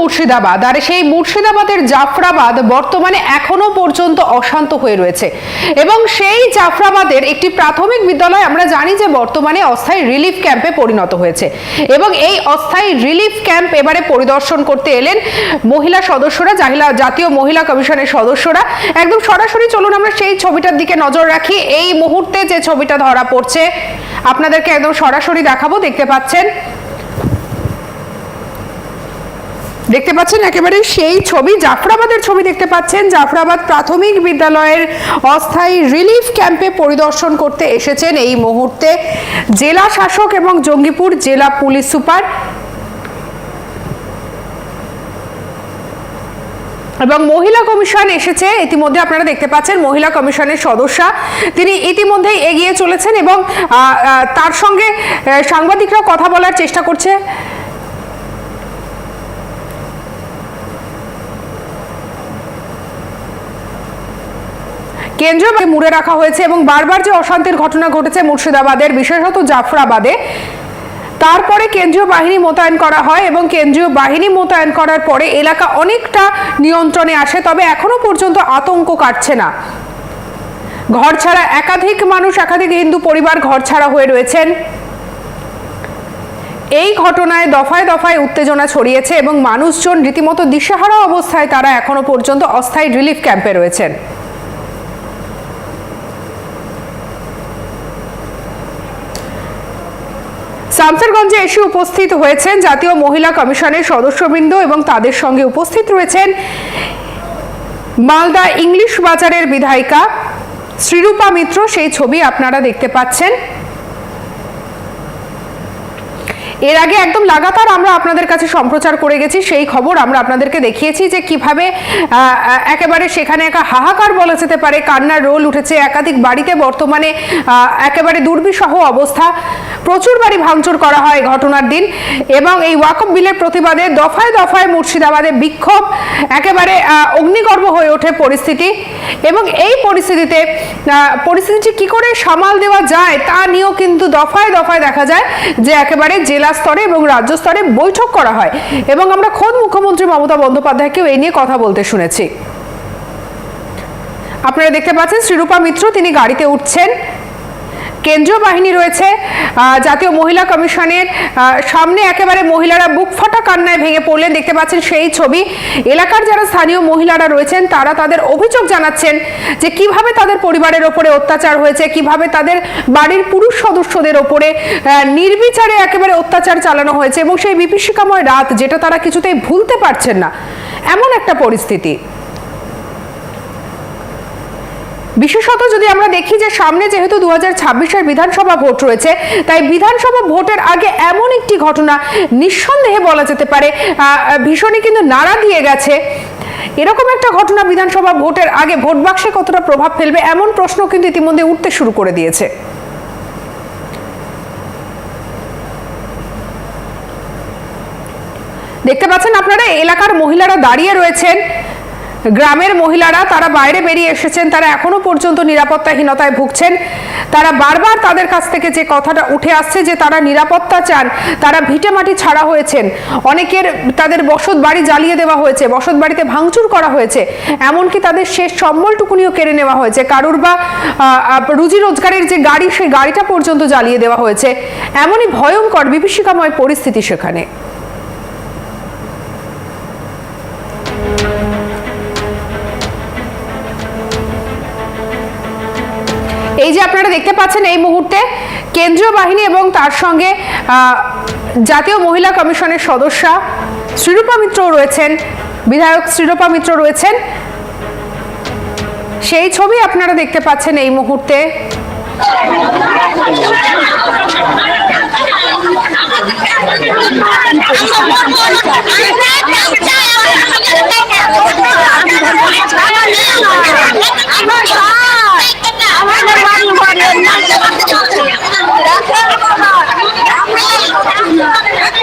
মুর্শিদাবাদ। আর সেই মুর্শিদাবাদের জাফরাবাদ বর্তমানে এখনও পর্যন্ত অশান্ত হয়ে রয়েছে। এবং সেই জাফরাবাদের একটি প্রাথমিক বিদ্যালয় আমরা জানি যে বর্তমানে অস্থায়ী রিলিফ ক্যাম্পে পরিণত হয়েছে। এবং এই অস্থায়ী রিলিফ ক্যাম্প এবারে পরিদর্শন করতে এলেন মহিলা সদস্যরা, জাহিলা, জাতীয় মহিলা কমিশনের সদস্যরা। একদম সরাসরি চলুন আমরা সেই ছবিটার দিকে নজর রাখি। এই মুহূর্তে যে ছবিটা ধরা পড়ছে, আপনাদেরকে একদম সরাসরি দেখাবো। দেখতে পাচ্ছেন দেখতে পাচ্ছেন একেবারে সেই ছবি। জাফরাবাদের ছবি দেখতে পাচ্ছেন। জাফরাবাদ প্রাথমিক বিদ্যালয়ের অস্থায়ী রিলিফ ক্যাম্পে পরিদর্শন করতে এসেছেন এই মুহূর্তে জেলা শাসক এবং জঙ্গিপুর জেলা পুলিশ সুপার। এবং মহিলা কমিশন এসেছে। ইতিমধ্যে আপনারা দেখতে পাচ্ছেন মহিলা কমিশনের সদস্যা। তিনি ইতিমধ্যেই এগিয়ে চলেছেন এবং তার সঙ্গে সাংবাদিকরা কথা বলার চেষ্টা করছে। কেন্দ্রীয় মুড়ে রাখা হয়েছে এবং বারবার যে অশান্তির ঘটনা ঘটেছে মুর্শিদাবাদের, বিশেষত জাফরাবাদে, তারপরে কেন্দ্রীয় বাহিনী মোতায়েন করা হয় এবং কেন্দ্রীয় বাহিনী মোতায়েন করার পরে এলাকা অনেকটা নিয়ন্ত্রণে আসে, তবে এখনও পর্যন্ত আতঙ্ক কাটছে না। ঘর ছাড়া একাধিক মানুষ, একাধিক হিন্দু পরিবার ঘর ছাড়া হয়ে রয়েছেন। এই ঘটনায় দফায় দফায় উত্তেজনা ছড়িয়েছে এবং মানুষজন রীতিমতো দিশেহারা অবস্থায় তারা এখনও পর্যন্ত অস্থায়ী রিলিফ ক্যাম্পে রয়েছেন। শামসেরগঞ্জে এসে উপস্থিত হয়েছেন জাতীয় মহিলা কমিশনের সদস্যবৃন্দ এবং তাদের সঙ্গে উপস্থিত রয়েছেন মালদা ইংলিশ বাজারের বিধায়িকা শ্রীরূপা মিত্র। সেই ছবি আপনারা দেখতে পাচ্ছেন। এর আগে একদম লাগাতার আমরা আপনাদের কাছে সম্প্রচার করে গেছি সেই খবর আমরা আপনাদেরকে দেখিয়েছি যে কীভাবে একেবারে সেখানে একা হাহাকার বলা যেতে পারে কান্নার রোল উঠেছে একাধিক বাড়িতে বর্তমানে একেবারে দুর্বিসহ অবস্থা। প্রচুর বাড়ি ভাঙচুর করা হয় ঘটনার দিন এবং এই ওয়াকফ বিলের প্রতিবাদে দফায় দফায় মুর্শিদাবাদে বিক্ষোভ একেবারে অগ্নিগর্ভ হয়ে ওঠে পরিস্থিতি এবং এই পরিস্থিতিতে আহ, পরিস্থিতিটি কি করে সামাল দেওয়া যায় তা নিয়েও কিন্তু দফায় দফায় দেখা যায় যে একেবারে জেলা স্তরে এবং রাজ্য স্তরে বৈঠক করা হয় এবং আমরা খোদ মুখ্যমন্ত্রী মমতা বন্দ্যোপাধ্যায়কেও এই নিয়ে কথা বলতে শুনেছি। আপনারা দেখতে পাচ্ছেন শ্রীরূপা মিত্র, তিনি গাড়িতে উঠছেন। কেন্দ্রীয় বাহিনী রয়েছে জাতীয় মহিলা কমিশনের সামনে একেবারে মহিলারা বুক ফাটা কান্নায় ভেঙে পড়লেন। দেখতে পাচ্ছেন সেই ছবি। এলাকার যারা স্থানীয় মহিলারা রয়েছেন, তারা তাদের অভিযোগ জানাচ্ছেন যে কীভাবে তাদের পরিবারের ওপরে অত্যাচার হয়েছে, কীভাবে তাদের বাড়ির পুরুষ সদস্যদের ওপরে নির্বিচারে একেবারে অত্যাচার চালানো হয়েছে এবং সেই বিভীষিকাময় রাত যেটা তারা কিছুতেই ভুলতে পারছেন না। এমন একটা পরিস্থিতি। বিশেষত যদি আমরা দেখি যে সামনে যেহেতু দু হাজার ছাব্বিশের বিধানসভা ভোট রয়েছে, তাই বিধানসভা ভোটের আগে এমন একটি ঘটনা নিঃসন্দেহে বলা যেতে পারে ভীষণই কিন্তু নাড়া দিয়ে গেছে। এরকম একটা ঘটনা বিধানসভা ভোটের আগে ভোট বাক্সে কতটা প্রভাব ফেলবে, এমন প্রশ্ন কিন্তু ইতিমধ্যে উঠতে শুরু করে দিয়েছে। দেখতে পাচ্ছেন আপনারা এলাকার মহিলারা দাঁড়িয়ে রয়েছেন। গ্রামের মহিলারা তারা বাইরে বেরিয়ে এসেছেন, তারা এখনও পর্যন্ত নিরাপত্তাহীনতায় ভুগছেন। তারা বারবার তাদের কাছ থেকে যে কথাটা উঠে আসছে যে তারা নিরাপত্তা চান, তারা ভিটে মাটি ছাড়া হয়েছেন। অনেকের তাদের বসত বাড়ি জ্বালিয়ে দেওয়া হয়েছে, বসত বাড়িতে ভাঙচুর করা হয়েছে। এমনকি তাদের শেষ সম্বলটুকুনিও কেড়ে নেওয়া হয়েছে। কারুর বা রুজি রোজগারের যে গাড়ি, সেই গাড়িটা পর্যন্ত জ্বালিয়ে দেওয়া হয়েছে। এমনই ভয়ঙ্কর বিভীষিকাময় পরিস্থিতি সেখানে। দেখতে পাচ্ছেন এই মুহূর্তে কেন্দ্রীয় বাহিনী এবং তার সঙ্গে জাতীয় মহিলা কমিশনের সদস্যা শ্রীরূপা মিত্র রয়েছেন, বিধায়ক শ্রীরূপা মিত্র রয়েছেন। সেই ছবি আপনারা দেখতে পাচ্ছেন এই মুহূর্তে। 啊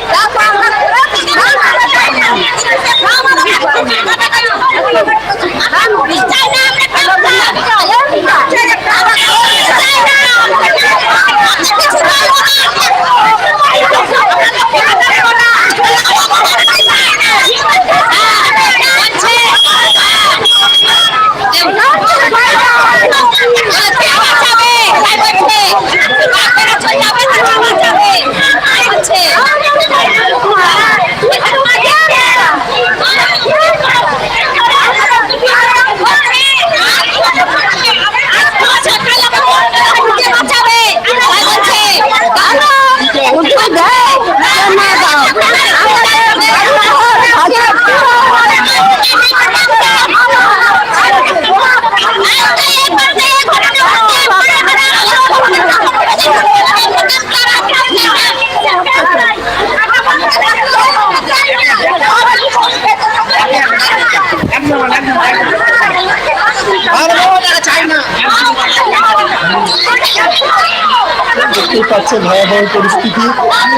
দেখতেই পাচ্ছে ভয়াবহ পরিস্থিতি।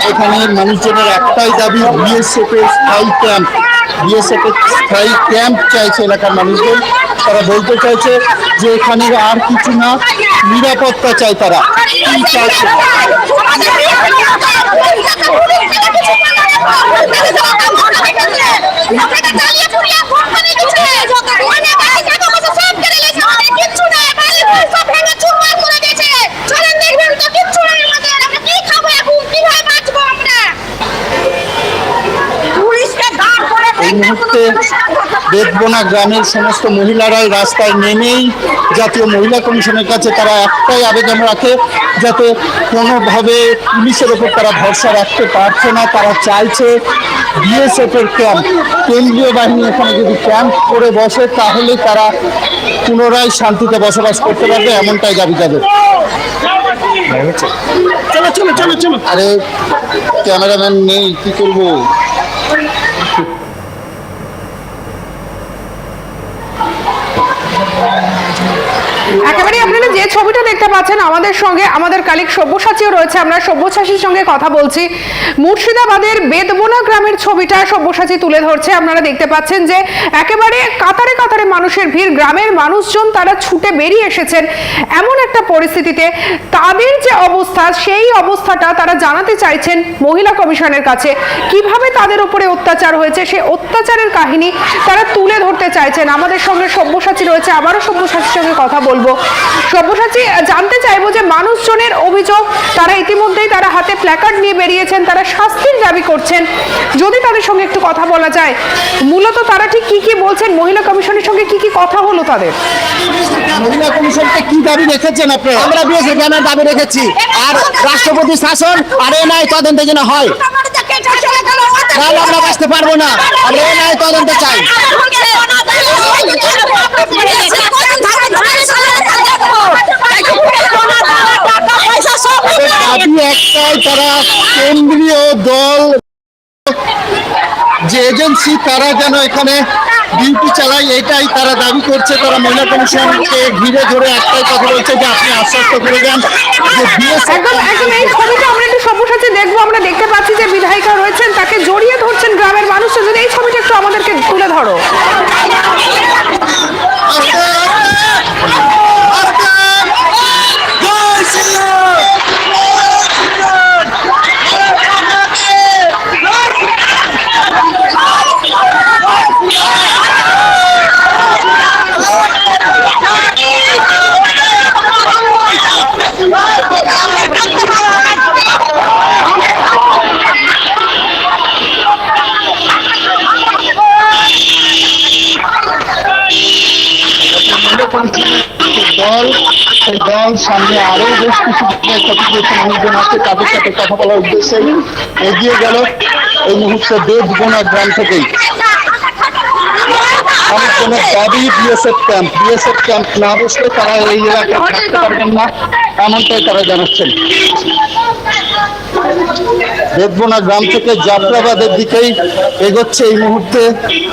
এখানে মানুষজনের একটাই দাবি, বিএসএফের স্থায়ী ক্যাম্প। বিএসএফ এর স্থায়ী ক্যাম্প চাইছে এলাকার মানুষজন। তারা বলতে চাইছে যে এখানে আর কিছু না, নিরাপত্তা চাই তারা। কি চাইছে? বেদবোনা গ্রামের সমস্ত মহিলারাই রাস্তায় নেমেই জাতীয় মহিলা কমিশনের কাছে তারা একটাই আবেদন রাখে যাতে কোনোভাবে পুলিশের ওপর তারা ভরসা রাখতে পারছে না। তারা চাইছে বিএসএফ এর ক্যাম্প কেন্দ্রীয় বাহিনী এখানে যদি ক্যাম্প করে বসে তাহলে তারা পুনরায় শান্তিতে বসবাস করতে পারবে এমনটাই দাবি তাদের। চলো চলো চলো চলো। আরে ক্যামেরাম্যান নেই কি করব? একেবারে আপনারা যে ছবিটা দেখতে পাচ্ছেন আমাদের সঙ্গে, আমাদের কালিক সব্যসাচীও রয়েছে। আমরা সব্যসাচীর সঙ্গে কথা বলছি। মুর্শিদাবাদের বেদবোনা গ্রামের ছবিটা সব্যসাচী তুলে ধরছে। আপনারা দেখতে পাচ্ছেন যে একেবারে কাতারে কাতারে মানুষের ভিড়, গ্রামের মানুষজন তারা ছুটে বেরিয়ে এসেছেন এমন একটা পরিস্থিতিতে। তাদের যে অবস্থা, সেই অবস্থাটা তারা জানাতে চাইছেন মহিলা কমিশনের কাছে। কীভাবে তাদের উপরে অত্যাচার হয়েছে, সেই অত্যাচারের কাহিনী তারা তুলে ধরতে চাইছেন। আমাদের সঙ্গে সব্যসাচী রয়েছে, আবারও সব্যসাচীর সঙ্গে কথা বলব। সব্যসাচী জানতে চাইব যে মানুষজনের অভিযোগ, তারা ইতিমধ্যেই তারা হাতে প্ল্যাকার্ড নিয়ে বেরিয়েছেন, তারা শাস্তির দাবি করছেন। যদি তাদের সঙ্গে একটু কথা বলা যায়, মূলত তারা ঠিক কি কি বলছেন? মহিলা কমিশনের সঙ্গে কি কি কথা হলো তাদের? মহিলা কমিশনকে কি দাবি রেখেছেন আপনারা? আমরা গ্রামের দাবি রেখেছি। আর রাষ্ট্রপতি শাসন আর এ নাই তদন্ত যেন হয়। তাহলে আমরা বাঁচতে পারব না আমরা এ নাই তদন্ত চাই দাবি একটাই তারা কেন্দ্রীয় দল যে এজেন্সি, তারা যেন এখানে ডিউটি চালায়, এটাই তারা দাবি করছে। তারা মহিলা কমিশনকে ঘিরে ধরে একটাই কথা বলছে যে আপনি আশ্বস্ত করে দেন যে এই ছবিটা আমরা একটু আছে, দেখব, আমরা দেখতে পাচ্ছি যে বিধায়িকা রয়েছেন, তাকে জড়িয়ে ধরছেন গ্রামের মানুষজন। যদি এই ছবিটা একটু আমাদেরকে তুলে ধরো। সামনে আরও বেশ কিছু ক্ষতিগ্রস্ত মানুষজন আছে, তাদের সাথে কথা বলার উদ্দেশ্যে এগিয়ে গেল এই মুহূর্তে দেবগোনা গ্রাম থেকেই। বিএসএফ ক্যাম্প বিএসএফ ক্যাম্প না তারা এই থাকতে পারবেন না, এমনটাই তারা জানাচ্ছেন। গ্রাম থেকে জাফরাবাদের দিকেই এগোচ্ছে এই মুহূর্তে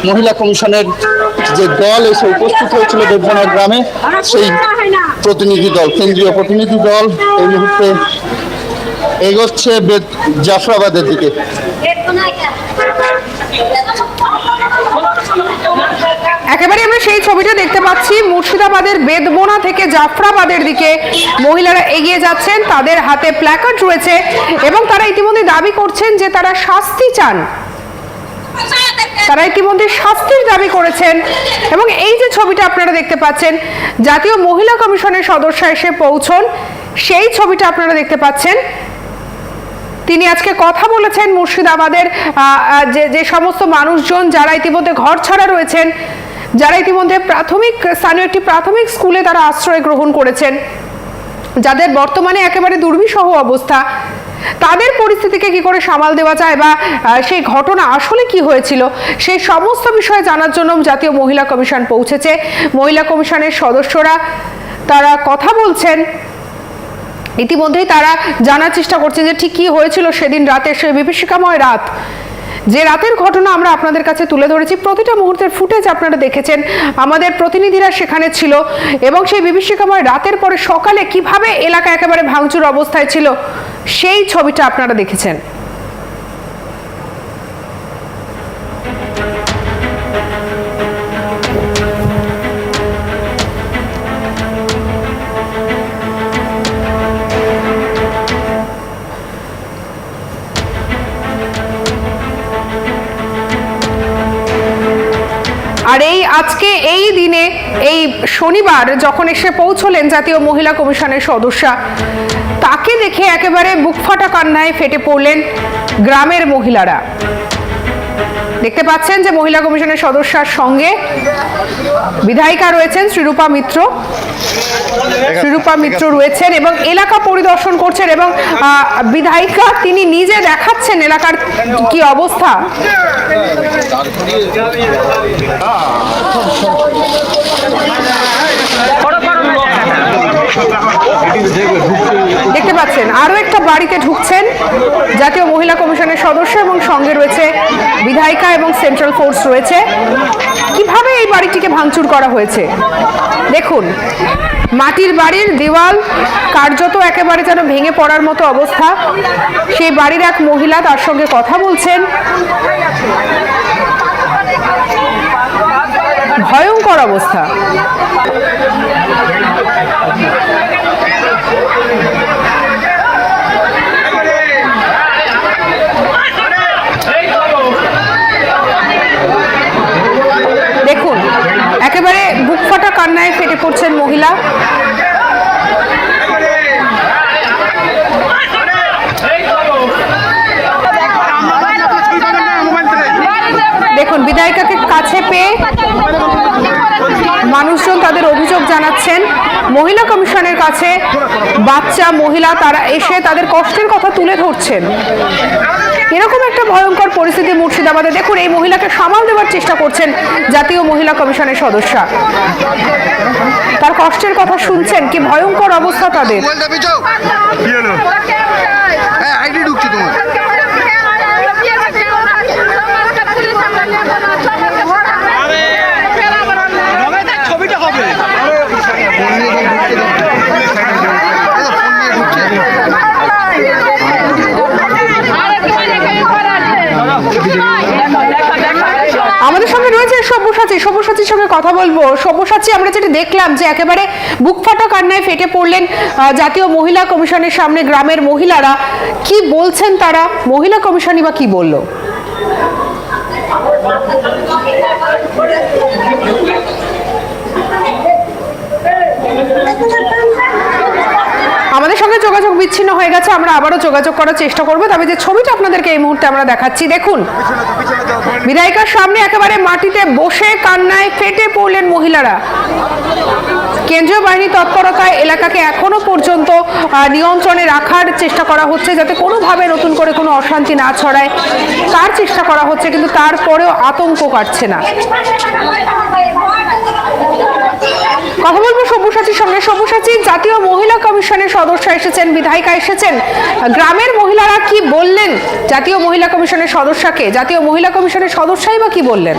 মহিলা কমিশনের যে দল এসে উপস্থিত হয়েছিল দেববোনা গ্রামে, সেই প্রতিনিধি দল, কেন্দ্রীয় প্রতিনিধি দল এই মুহূর্তে এগোচ্ছে বেদ- জাফরাবাদের দিকে। একেবারে আমরা সেই ছবিটা দেখতে পাচ্ছি, মুর্শিদাবাদের বেদবোনা থেকে জাফরাবাদের দিকে মহিলারা এগিয়ে যাচ্ছেন, তাদের হাতে প্ল্যাকার্ড রয়েছে এবং তারা ইতিমধ্যে দাবি করছেন যে তারা শাস্তি চান। তারা ইতিমধ্যে শাস্তির দাবি করেছেন? এবং এই যে ছবিটা আপনারা দেখতে পাচ্ছেন, জাতীয় মহিলা কমিশনের সদস্য এসে পৌঁছন, সেই ছবিটা আপনারা দেখতে পাচ্ছেন। তিনি আজকে কথা বলেছেন মুর্শিদাবাদের যে যে সমস্ত মানুষজন যারা ইতিমধ্যে ঘর ছাড়া রয়েছেন, যারা ইতিমধ্যে প্রাথমিক, স্থানীয় একটি প্রাথমিক স্কুলে তারা আশ্রয় গ্রহণ করেছেন। যাদের বর্তমানে একেবারে দুর্বিষহ অবস্থা তাদের পরিস্থিতিকে কি করে সামাল দেওয়া যায় বা সেই ঘটনা আসলে কি হয়েছিল, সেই সমস্ত বিষয়ে জানার জন্য জাতীয় মহিলা কমিশন পৌঁছেছে। মহিলা কমিশনের সদস্যরা তারা কথা বলছেন। ইতিমধ্যেই তারা জানার চেষ্টা করছে যে ঠিক কি হয়েছিল সেদিন রাতে সেই বিভীষিকাময় রাত। যে রাতের ঘটনা আমরা আপনাদের কাছে তুলে ধরেছি, প্রতিটা মুহূর্তের ফুটেজ আপনারা দেখেছেন। আমাদের প্রতিনিধিরা সেখানে ছিল এবং সেই বিভীষিকাময় রাতের পরে সকালে কীভাবে এলাকা একেবারে ভাঙচুর অবস্থায় ছিল, সেই ছবিটা আপনারা দেখেছেন। আজকে এই দিনে, এই শনিবার যখন এসে পৌঁছলেন জাতীয় মহিলা কমিশনের সদস্যা, তাকে দেখে একেবারে বুক ফাটা কান্নায় ফেটে পড়লেন গ্রামের মহিলারা। দেখতে পাচ্ছেন যে মহিলা কমিশনের সদস্যার সঙ্গে বিধায়িকা রয়েছেন শ্রীরূপা মিত্র। শ্রীরূপা মিত্র রয়েছেন এবং এলাকা পরিদর্শন করছেন এবং বিধায়িকা তিনি নিজে দেখাচ্ছেন এলাকার কি অবস্থা। দেখতে পাচ্ছেন, আরও একটা বাড়িতে ঢুকছেন জাতীয় মহিলা কমিশনের সদস্য এবং সঙ্গে রয়েছে বিধায়িকা এবং সেন্ট্রাল ফোর্স রয়েছে। কীভাবে এই বাড়িটিকে ভাঙচুর করা হয়েছে? দেখুন, মাটির বাড়ির দেওয়াল কার্যত একেবারে যেন ভেঙে পড়ার মতো অবস্থা। সেই বাড়ির এক মহিলা তার সঙ্গে কথা বলছেন। ভয়ঙ্কর অবস্থা। দেখুন একেবারে বুক ফাটা কান্নায় ফেটে পড়ছেন মহিলা দেখুন বিধায়িকাকে কাছে পেয়ে মানুষজন তাদের অভিযোগ জানাচ্ছেন। মহিলা কমিশনের কাছে বাচ্চা মহিলা তারা এসে তাদের কষ্টের কথা তুলে ধরছেন। এরকম একটা ভয়ঙ্কর পরিস্থিতি মুর্শিদাবাদে। দেখুন এই মহিলাকে সামাল দেওয়ার চেষ্টা করছেন জাতীয় মহিলা কমিশনের সদস্য। তার কষ্টের কথা শুনছেন কি ভয়ঙ্কর অবস্থা তাদের মোবাইলটা পেছাও হ্যাঁ আইডি ঢুকছে তোমার ছবিটা হবে ফোন নিয়ে ঢুকছে ফোন নিয়ে ঢুকছে আমাদের সঙ্গে রয়েছে সব্যসাচী। সব্যসাচীর সঙ্গে কথা বলব। সব্যসাচী, আমরা যেটা দেখলাম যে একেবারে বুক ফাটা কান্নায় ফেটে পড়লেন জাতীয় মহিলা কমিশনের সামনে গ্রামের মহিলারা। কি বলছেন তারা? মহিলা কমিশনই বা কি বলল আমাদের সঙ্গে যোগাযোগ বিচ্ছিন্ন হয়ে গেছে, আমরা আবারও যোগাযোগ করার চেষ্টা করব। তবে যে ছবিটা আপনাদেরকে এই মুহূর্তে আমরা দেখাচ্ছি, দেখুন। বিধায়িকার সামনে একেবারে মাটিতে বসে কান্নায় ফেটে পড়লেন মহিলারা। কেন্দ্রীয় বাহিনী তৎপরতায় এলাকাকে এখনও পর্যন্ত নিয়ন্ত্রণে রাখার চেষ্টা করা হচ্ছে, যাতে কোনোভাবে নতুন করে কোনো অশান্তি না ছড়ায়। তার চেষ্টা করা হচ্ছে, কিন্তু তারপরেও আতঙ্ক কাটছে না। কথা বলব সব্যসাচীর সঙ্গে। সব্যসাচী, জাতীয় মহিলা কমিশনের সদস্য এসেছেন, বিধায়িকা এসেছেন। গ্রামের মহিলারা কি বললেন? জাতীয় মহিলা কমিশনের সদস্যকে? জাতীয় মহিলা কমিশনের সদস্যই বা কি বললেন?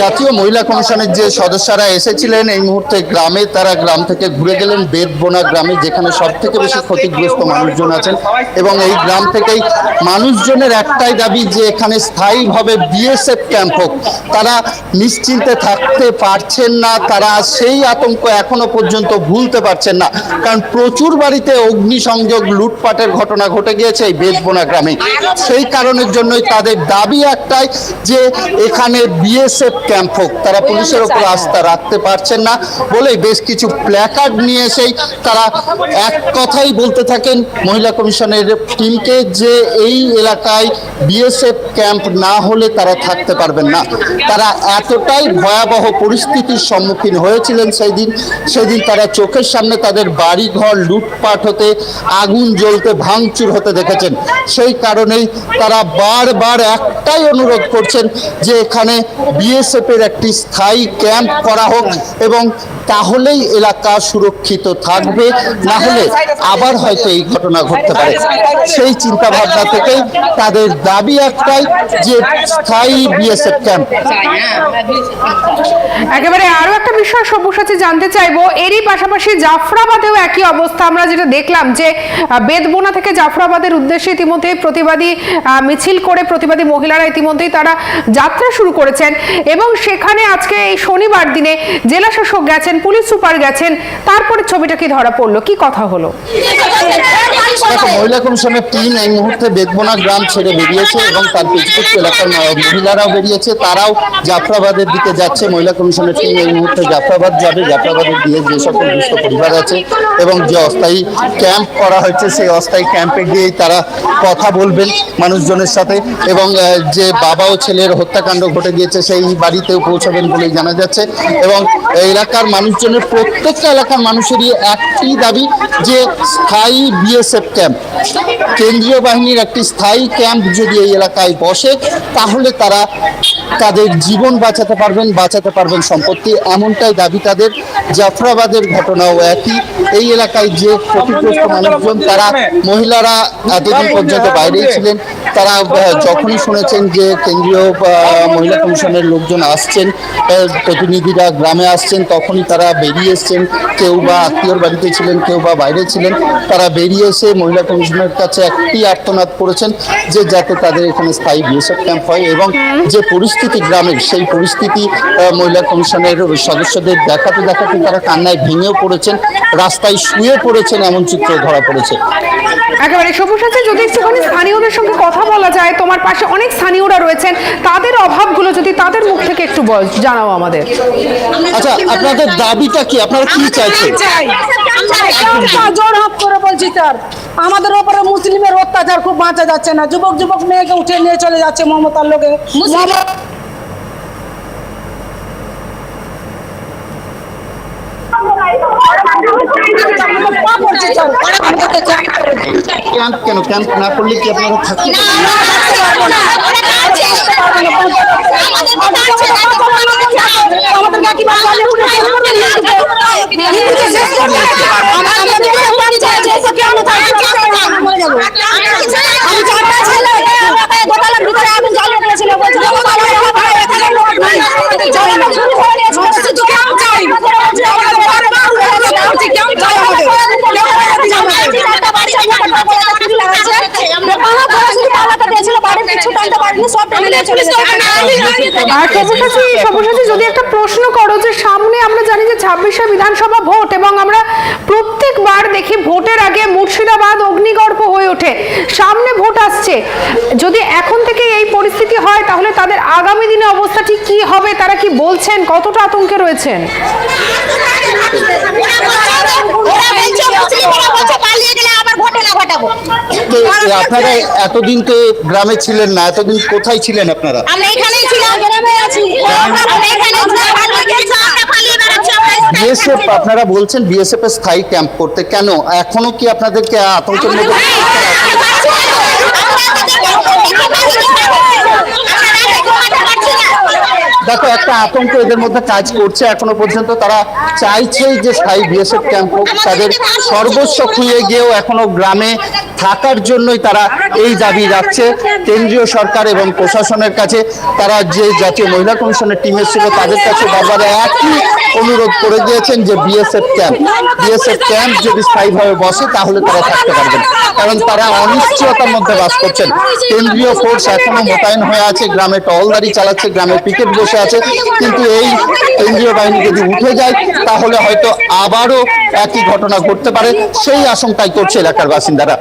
জাতীয় মহিলা কমিশনের যে সদস্যরা এসেছিলেন, এই মুহূর্তে গ্রামে তারা গ্রাম থেকে ঘুরে গেলেন। বেদবোনা গ্রামে, যেখানে সব থেকে বেশি ক্ষতিগ্রস্ত মানুষজন আছেন। এবং এই গ্রাম থেকেই মানুষজনের একটাই দাবি যে এখানে স্থায়ীভাবে বিএসএফ ক্যাম্প হোক। তারা নিশ্চিন্তে থাকতে পারছেন না তারা সেই আতঙ্ক এখনও পর্যন্ত ভুলতে পারছেন না। কারণ প্রচুর বাড়িতে অগ্নিসংযোগ, লুটপাটের ঘটনা ঘটে গিয়েছে এই বেদবোনা গ্রামে। সেই কারণের জন্যই তাদের দাবি একটাই যে এখানে বিএসএফ ক্যাম্প হোক। তারা পুলিশের ওপর আস্থা রাখতে পারছেন না বলেই বেশ কিছু প্ল্যাকার্ড নিয়ে এসেই তারা এক কথাই বলতে থাকেন। মহিলা কমিশনের টিমকে যে এই এলাকায় বিএসএফ ক্যাম্প না হলে তারা থাকতে পারবেন না। তারা এতটাই ভয়াবহ পরিস্থিতির সম্মুখীন হয়েছিলেন সেই দিন সেদিন তারা চোখের সামনে তাদের বাড়ি ঘর লুটপাট হতে, আগুন জ্বলতে, ভাঙচুর হতে দেখেছেন। সেই কারণেই তারা বারবার একটাই অনুরোধ করছেন যে এখানে বিএসএফের একটি স্থায়ী ক্যাম্প করা হোক এবং তাহলেই এলাকা সুরক্ষিত থাকবে, না হলে আবার হয়তো এই ঘটনা ঘটতে পারে। সেই চিন্তা ভাবনা থেকেই তাদের দাবি একটাই যে স্থায়ী বিএসএফ ক্যাম্প। একেবারে আরও একটা বিষয় সব্যসাচী জানতে চাইব। এরই পাশাপাশি জাফরাবাদেও একই অবস্থা। আমরা যেটা দেখলাম যে বেদবোনা থেকে জাফরাবাদের উদ্দেশ্যে ইতিমধ্যেই প্রতিবাদী মিছিল করে প্রতিবাদী মহিলারা ইতিমধ্যেই তারা যাত্রা শুরু করেছেন। এবং সেখানে আজকে এই শনিবার দিনে জেলা শাসক গেছেন পুলিশ সুপার গেছেন, তারপরে ছবিটা কি ধরা পড়ল। কি কথা হলো? দেখো, মহিলা কমিশনের টিম এই মুহূর্তে বেদবোনা গ্রাম ছেড়ে বেরিয়েছে এবং তার কিছু এলাকার মহিলারাও বেরিয়েছে। তারাও জাফরাবাদের দিকে যাচ্ছে। মহিলা কমিশনের টিম এই মুহূর্তে জাফরাবাদ যাবে। জাফরাবাদের দিয়ে যে সকল দুস্থ পরিবার আছে এবং যে অস্থায়ী ক্যাম্প করা হয়েছে, সেই অস্থায়ী ক্যাম্পে গিয়েই তারা কথা বলবেন মানুষজনের সাথে এবং যে বাবা ও ছেলের হত্যাকাণ্ড ঘটে গিয়েছে, সেই বাড়িতেও পৌঁছাবেন বলেই জানা যাচ্ছে। এবং এলাকার মানুষজনের প্রত্যেকটা এলাকার মানুষেরই একটি দাবি যে স্থায়ী বিএসএফ ক্যাম্প। কেন্দ্রীয় বাহিনীর একটি স্থায়ী ক্যাম্প যদি এই এলাকায় বসে, তাহলে তারা তাদের জীবন বাঁচাতে পারবেন বাঁচাতে পারবেন সম্পত্তি। এমনটাই দাবি তাদের। জাফরাবাদের ঘটনাও একই। এই এলাকায় যে ক্ষতিগ্রস্ত মানুষজন, তারা মহিলারা এতদিন পর্যন্ত বাইরেই ছিলেন। তারা যখনই শুনেছেন যে কেন্দ্রীয় মহিলা কমিশনের লোকজন আসছেন প্রতিনিধিরা গ্রামে আসছেন, তখনই তারা বেরিয়ে এসছেন কেউ বা আত্মীয়র বাড়িতে ছিলেন কেউ বা বাইরে ছিলেন তারা বেরিয়ে এসে মহিলা কমিশনের কাছে একটি আর্তনাদ করেছেন যে যাতে তাদের এখানে স্থায়ী বিএসএফ ক্যাম্প হয় এবং যে পরিস্থিতি গ্রামের সেই পরিস্থিতি মহিলা কমিশনের সদস্যদের দেখাতে দেখাতে তারা কান্নায় ভেঙেও পড়েছেন রাস্তায় শুয়ে পড়েছেন এমন চিত্র ধরা পড়েছে। একেবারে সবুজ যদি একটুখানি স্থানীয়দের সঙ্গে কথা বলা যায় তোমার পাশে অনেক স্থানীয়রা রয়েছেন তাদের অভাবগুলো যদি তাদের মুখ থেকে একটু বল- জানাও আমাদের। আচ্ছা আপনাদের দাবিটা কি? আপনারা কি চাইছেন? করে বলছি স্যার। আমাদের উপরে মুসলিমের অত্যাচার খুব বাঁচা যাচ্ছে না। যুবক যুবক মেয়েকে উঠে নিয়ে চলে যাচ্ছে মমতার লোকে মমতা- পা পড়ছি স্যার। আমাদেরকে চাই। ক্যাম্প কেন ক্যাম্প না করলে কি আপনারা থাকতে আমাদের কাকিমা বলে উঠে শেষ করে দিয়েছে। হিন্দুকে শেষ করে দিয়েছে। আমার- আমাদের কেউ বাড়ি যায় যে, এসে কেউ না থাকে, আমরা মরে যাব। আমি চারটা ছেলে, দোতলার ভিতরে আগুন জ্বালিয়ে দিয়েছিল, বলছিল, "ও বাবা, বাবা, বাবা, এখানে লোক নাই।" জ্বালানো শুরু করে দিয়েছিল, বলছি, "তুই কেমন চাই?" আমাদের ঘরে বারণ করে দিয়েছে, বলছি, "কেমন চাই আমাদের?" কেউ করে দিয়েছে আমাদের। বাবা ঘরে শুধু পালাতে দিয়েছিল, বাড়ির কিছু টানতে পারেনি, সব টেনে নিয়ে চলে গেছে। আর সবুসাচী সবুসাচী যদি একটা প্রশ্ন করো যে সামনে আমরা জানি যে ছাব্বিশে বিধানসভা ভোট এবং আমরা প্রত্যেকবার দেখি ভোটের আগে মুর্শিদাবাদ অগ্নিগর্ভ হয়ে ওঠে। সামনে ভোট আসছে। যদি এখন থেকে এই পরিস্থিতি হয় তাহলে তাদের আগামী দিনে অবস্থা ঠিক কি হবে? তারা কি বলছেন? কতটা আতঙ্কে রয়েছেন? তো আপনারা এতদিন তো গ্রামে ছিলেন না এতদিন কোথায় ছিলেন আপনারা? আমরা এখানেই ছিলাম। গ্রামে আছি আমরা এখানে পালিয়ে বেড়াচ্ছি। আমরা বিএসএফ আপনারা বলছেন বিএসএফ এর স্থায়ী ক্যাম্প করতে। কেন? এখনও কি আপনাদেরকে আতঙ্কের মধ্যে দেখো একটা আতঙ্ক এদের মধ্যে কাজ করছে এখনও পর্যন্ত। তারা চাইছেই যে স্থায়ী বিএসএফ ক্যাম্প হোক। তাদের সর্বস্ব খুঁয়ে গিয়েও এখনও গ্রামে থাকার জন্যই তারা এই দাবি রাখছে। কেন্দ্রীয় সরকার এবং প্রশাসনের কাছে তারা যে জাতীয় মহিলা কমিশনের টিম এসেছিল তাদের কাছে বারবার একই অনুরোধ করে দিয়েছেন যে বিএসএফ ক্যাম্প বিএসএফ ক্যাম্প যদি স্থায়ীভাবে বসে তাহলে তারা থাকতে পারবেন। কারণ তারা অনিশ্চয়তার মধ্যে বাস করছেন। কেন্দ্রীয় ফোর্স এখনও মোতায়েন হয়ে আছে। গ্রামে টহলদারি চালাচ্ছে গ্রামে পিকেট বসে আছে, কিন্তু এই কেন্দ্রীয় বাহিনী যদি উঠে যায়, তাহলে হয়তো আবারও একই ঘটনা ঘটতে পারে। সেই আশঙ্কাই করছে এলাকার বাসিন্দারা।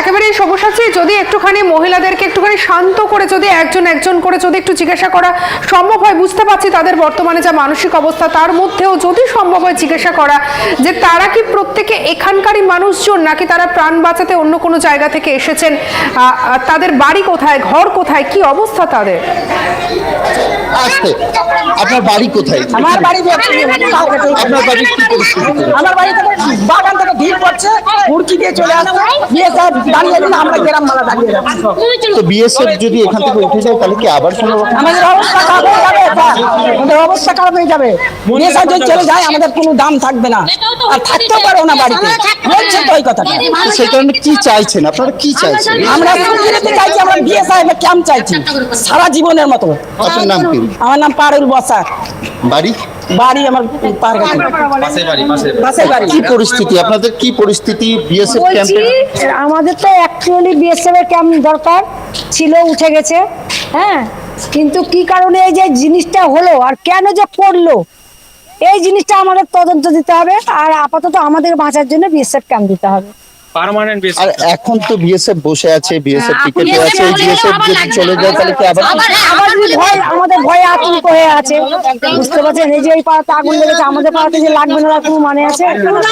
একেবারে সবসাচী যদি একটুখানি মহিলাদেরকে একটুখানি শান্ত করে যদি একজন একজন করে যদি একটু জিজ্ঞাসা করা সম্ভব হয়, বুঝতে পারছি তাদের বর্তমানে যা মানসিক অবস্থা, তার মধ্যেও যদি সম্ভব হয় জিজ্ঞাসা করা যে তারা কি প্রত্যেকে এখানকারই মানুষজন নাকি তারা প্রাণ বাঁচাতে অন্য কোনো জায়গা থেকে এসেছেন? তাদের বাড়ি কোথায়, ঘর কোথায়, কি অবস্থা তাদের? আসতে। আপনার বাড়ি কোথায়? আমার বাড়ি আপনার বাড়ির কি পরিস্থিতি আমার বাড়ি থেকে বাগান থেকে ভিড় করছে মুরগি দিয়ে চলে আসছে স্যার দাঁড়িয়ে দিন আমরা গ্রাম মালা দাঁড়িয়ে তো বিএসএফ যদি এখান থেকে উঠে যায় তাহলে কি আবার কোনো আমাদের অবস্থা খারাপ হয়ে যাবে আমাদের অবস্থা খারাপ হয়ে যাবে। স্যার যদি চলে যায় আমাদের কোনো দাম থাকবে না। আর থাকতেও পারো না বাড়িতে। বলছে তো ওই কথাটা। সেই কারণে কি চাইছেন? আপনারা কি চাইছেন? আমরা চাইছি। আমরা বিয়ে সাহেবের ক্যাম্প চাইছি। সারা জীবনের মতো। আপনার নাম কি? আমার নাম পারুল বসাক বাড়ি? বাড়ি আমার পার কাছে। পাশের বাড়ি কি পরিস্থিতি? আপনাদের কি পরিস্থিতি? বিএসএফ ক্যাম্পে আমাদের তো অ্যাকচুয়ালি বিএসএফ এর ক্যাম্প দরকার ছিল উঠে গেছে হ্যাঁ? কিন্তু কি কারণে এই যে জিনিসটা হলো আর কেন যে করল? এই জিনিসটা আমাদের তদন্ত দিতে হবে আর আপাতত আমাদের বাঁচার জন্য বিএসএফ ক্যাম্প দিতে হবে। পার্মানেন্ট বেস আর এখন তো বিএসএফ বসে আছে বিএসএফ হ্যাঁ, টিকেটে আছে বিএসএফ যদি চলে যায় তাহলে কি আবার আবার ভয় আমাদের ভয়ে আতঙ্ক হয়ে আছে। বুঝতে পারছেন? এই যে এই পাড়াতে আগুন লেগেছে আমাদের পাড়াতে যে লাগবে না কোনো মানে আছে?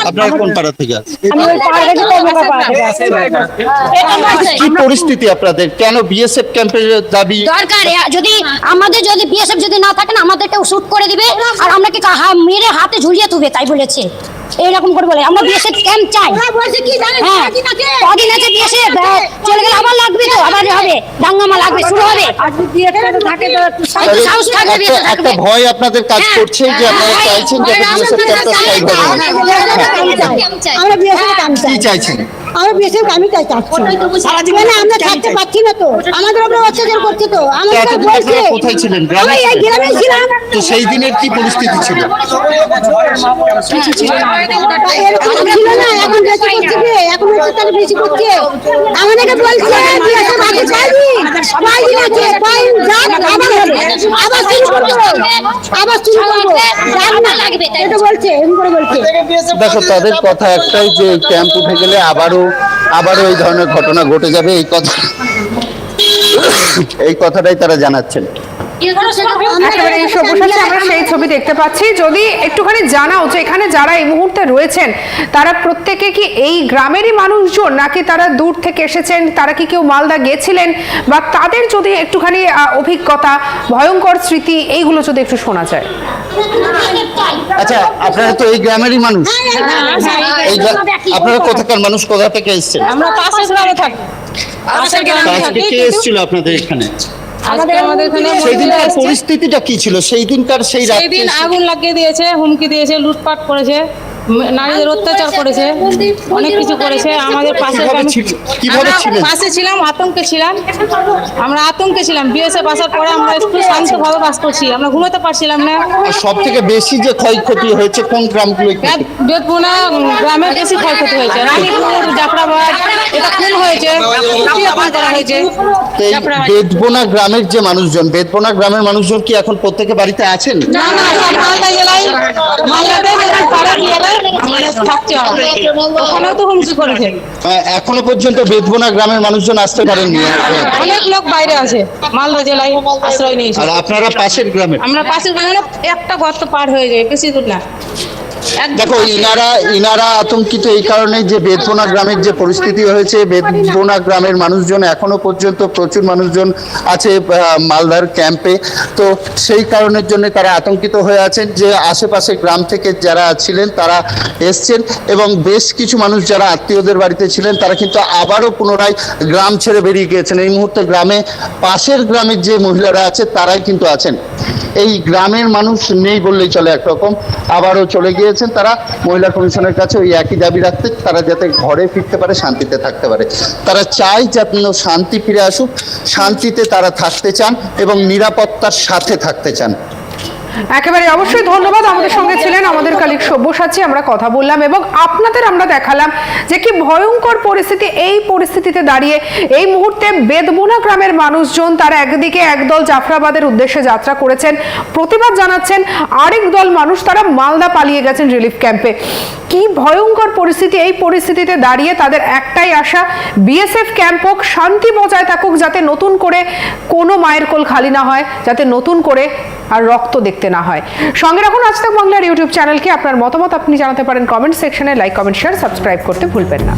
আপনারা কোন পাড়া থেকে আছেন আমি ওই পাড়া থেকে পাড়া থেকে কি পরিস্থিতি আপনাদের? কেন বিএসএফ ক্যাম্পের দাবি? দরকার যদি আমাদের যদি বিএসএফ যদি না থাকে না আমাদেরকে শুট করে দিবে। আর আমরা কি মেরে হাতে ঝুলিয়ে তুবে তাই বলেছে। এইরকম করে বলে। আমরা বিএসএফ ক্যাম্প চাই। হ্যাঁ। কদিন আছে বিএসএফ চলে গেলে আবার লাগবে তো আবার হবে। দাঙ্গামা লাগবে শুরু হবে। একটু ভয় আপনাদের কাজ হ্যাঁ, করছে যে আপনারা হ্যাঁ, চাইছেন যে হ্যাঁ, বিএসএফ ক্যাম্পটা স্থায়ী হবে। আমরা বিএসএফ ক্যাম্প চাই। চাইছেন? আমরা বিএসএফ আমি চাই চাচ্ছি। জীবন আমরা থাকতে পারছি না তো। আমাদের উপরে অত্যাচার করছে তো। আমাদের বলছে। কোথায় ছিলেন? গ্রামে এই গ্রামে ছিলাম। তো সেই দিনের কি পরিস্থিতি ছিল? এরকম ছিল না। এখন বেশি করছে কি? এখন অত্যাচার বেশি করছে। আমাদেরকে বলছে বিএসএফ আছে পাইনি পাইনি আছে পাইন যাক আবার আবার শুরু করব। আবার শুরু করব। যাক না। লাগবে এটা বলছে এরকম করে বলছে। দেখো তাদের কথা একটাই যে ক্যাম্প উঠে গেলে আবারও আবারও এই ধরনের ঘটনা ঘটে যাবে এই কথা এই কথাটাই তারা জানাচ্ছেন। একেবারে এই সব্যসাচী আমরা সেই ছবি দেখতে পাচ্ছি। যদি একটুখানি জানাও যে এখানে যারা এই মুহূর্তে রয়েছেন তারা প্রত্যেকে কি এই গ্রামেরই মানুষজন নাকি তারা দূর থেকে এসেছেন তারা কি কেউ মালদা গেছিলেন বা তাদের যদি একটুখানি অভিজ্ঞতা ভয়ঙ্কর স্মৃতি এইগুলো যদি একটু শোনা যায়। আচ্ছা আপনারা তো এই গ্রামেরই মানুষ। আপনারা কোথাকার মানুষ কোথা থেকে এসেছেন? আমরা পাশের গ্রামে থাকি। পাশের গ্রামে থাকি। কে এসেছিল আপনাদের এখানে? আমাদের এখানে সেই দিনকার পরিস্থিতিটা কি ছিল? সেই দিনকার সেই সেই রাত্রে দিন আগুন লাগিয়ে দিয়েছে হুমকি দিয়েছে লুটপাট করেছে। নারীদের অত্যাচার করেছে অনেক কিছু করেছে। আমাদের পাশে আমরা পাশে ছিলাম আতঙ্কে ছিলাম। আমরা আতঙ্কে ছিলাম। বিএসএফ আসার পরে আমরা একটু শান্তভাবে বাস করছি। আমরা ঘুমাতে পারছিলাম না। সব থেকে বেশি যে ক্ষয়ক্ষতি হয়েছে কোন গ্রামগুলো বেদপুনা গ্রামে বেশি ক্ষয়ক্ষতি হয়েছে। রানীপুর জাফরাবাদ এটা খুন হয়েছে করা হয়েছে। বেদবোনা গ্রামের যে মানুষজন বেদবোনা গ্রামের মানুষজন কি এখন প্রত্যেকে বাড়িতে আছেন? না না মালদা জেলায় মালদাতে পাড়া এখনও পর্যন্ত বেদবোনা গ্রামের মানুষজন আসতে পারেননি। অনেক লোক বাইরে আছে মালদা জেলায় আশ্রয় নিয়েছে। আপনারা পাশের গ্রামে? আমরা পাশের গ্রামে একটা গর্ত পার হয়ে যায় বেশি দূর না। দেখো ইনারা ইনারা আতঙ্কিত এই কারণে যে বেদবোনা গ্রামের যে পরিস্থিতি হয়েছে বেদবোনা গ্রামের মানুষজন এখনও পর্যন্ত প্রচুর মানুষজন আছে মালদার ক্যাম্পে তো সেই কারণের জন্য তারা আতঙ্কিত হয়ে আছেন যে আশেপাশে গ্রাম থেকে যারা ছিলেন তারা এসছেন এবং বেশ কিছু মানুষ যারা আত্মীয়দের বাড়িতে ছিলেন তারা কিন্তু আবারও পুনরায় গ্রাম ছেড়ে বেরিয়ে গিয়েছেন। এই মুহূর্তে গ্রামে পাশের গ্রামের যে মহিলারা আছে তারাই কিন্তু আছেন। এই গ্রামের মানুষ নেই বললেই চলে একরকম আবারও চলে গিয়েছেন তারা মহিলা কমিশনের কাছে ওই একই দাবি রাখতে তারা যাতে ঘরে ফিরতে পারে, শান্তিতে থাকতে পারে। তারা চায় যেন শান্তি ফিরে আসুক, শান্তিতে তারা থাকতে চান এবং নিরাপত্তার সাথে থাকতে চান। একেবারে অবশ্যই ধন্যবাদ। আমাদের সঙ্গে ছিলেন আমাদের কালিক সব্যসাচী। আমরা কথা বললাম এবং আপনাদের আমরা দেখালাম যে কি ভয়ঙ্কর পরিস্থিতি এই পরিস্থিতিতে দাঁড়িয়ে এই মুহূর্তে বেদবুনা গ্রামের মানুষজন তারা একদিকে একদল জাফরাবাদের উদ্দেশ্যে যাত্রা করেছেন, প্রতিবাদ জানাচ্ছেন, আরেক দল মানুষ তারা মালদা পালিয়ে গেছেন রিলিফ ক্যাম্পে কি ভয়ঙ্কর পরিস্থিতি এই পরিস্থিতিতে দাঁড়িয়ে তাদের একটাই আশা বিএসএফ ক্যাম্প হোক, শান্তি বজায় থাকুক, যাতে নতুন করে কোনো মায়ের কোল খালি না হয়, যাতে নতুন করে আর রক্ত দেখতে না হয়। সঙ্গে রাখুন আজ তক বাংলার ইউটিউব চ্যানেলকে। আপনার মতামত আপনি জানাতে পারেন কমেন্ট সেকশনে লাইক কমেন্ট শেয়ার সাবস্ক্রাইব করতে ভুলবেন না।